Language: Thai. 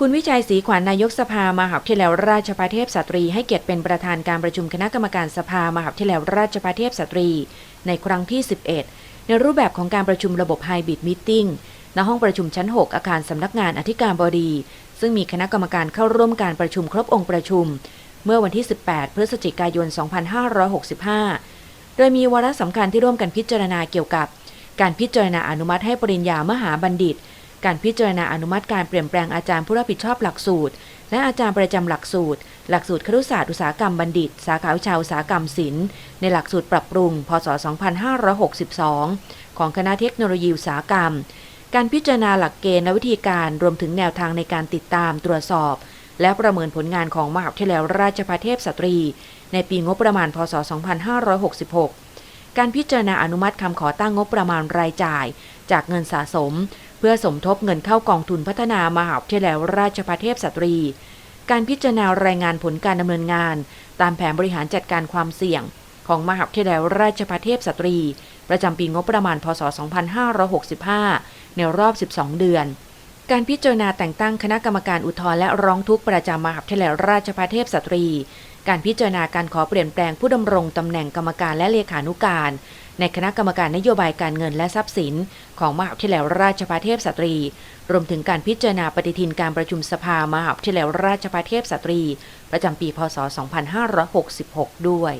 คุณวิชัยศรีขวัญนายกสภามหาวิทยาลัยราชภัฏเทพสตรี ให้เกียรติเป็นประธานการประชุมคณะกรรมการสภามหาวิทยาลัยราชภัฏเทพสตรี ในครั้งที่ 11 ในรูปแบบของการประชุมระบบไฮบริดมิทติ้งณห้องประชุมชั้น 6 อาคารสำนักงานอธิการบดี ซึ่งมีคณะกรรมการเข้าร่วมการประชุมครบองค์ประชุม เมื่อวันที่ 18 พฤศจิกายน 2565 โดยมีวาระสำคัญที่ร่วมกันพิจารณาเกี่ยวกับ การพิจารณาอนุมัติให้ปริญญามหาบัณฑิต การพิจารณาอนุมัติการเปลี่ยนแปลงอาจารย์ผู้รับผิดชอบหลักสูตร และอาจารย์ประจำหลักสูตร หลักสูตรครุศาสตร์อุตสาหกรรมบัณฑิต สาขาวิชาอุตสาหกรรมศิลป์ในหลักสูตรปรับปรุง พศ 2562 ของคณะเทคโนโลยีอุตสาหกรรม การพิจารณาหลักเกณฑ์และวิธีการรวมถึงแนวทางในการติดตามตรวจสอบ และประเมินผลงานของมหาวิทยาลัยราชภัฏเทพสตรี ในปีงบประมาณ พศ 2566 การพิจารณาอนุมัติคำขอตั้งงบประมาณรายจ่าย จากเงินสะสม เพื่อสมทบเงินเข้ากองทุนพัฒนามหาวิทยาลัยราชภัฏเทพสตรี การพิจารณารายงานผลการดำเนินงาน ตามแผนบริหารจัดการความเสี่ยง ของมหาวิทยาลัยราชภัฏเทพสตรี ประจำปีงบประมาณพศ 2565 ในรอบ 12 เดือน การพิจารณาแต่งตั้งคณะกรรมการอุทธรณ์และร้องทุกข์ประจำมหาวิทยาลัยราชภัฏเทพสตรี การพิจารณาการขอเปลี่ยนแปลงผู้ดำรงตำแหน่งกรรมการและเลขานุการ ในคณะกรรมการนโยบายการเงินและทรัพย์สิน ของมหาวิทยาลัยราชภัฏเทพสตรี รวมถึงการพิจารณาปฏิทินการประชุมสภามหาวิทยาลัยราชภัฏเทพสตรี ประจำปีพศ 2566 ด้วย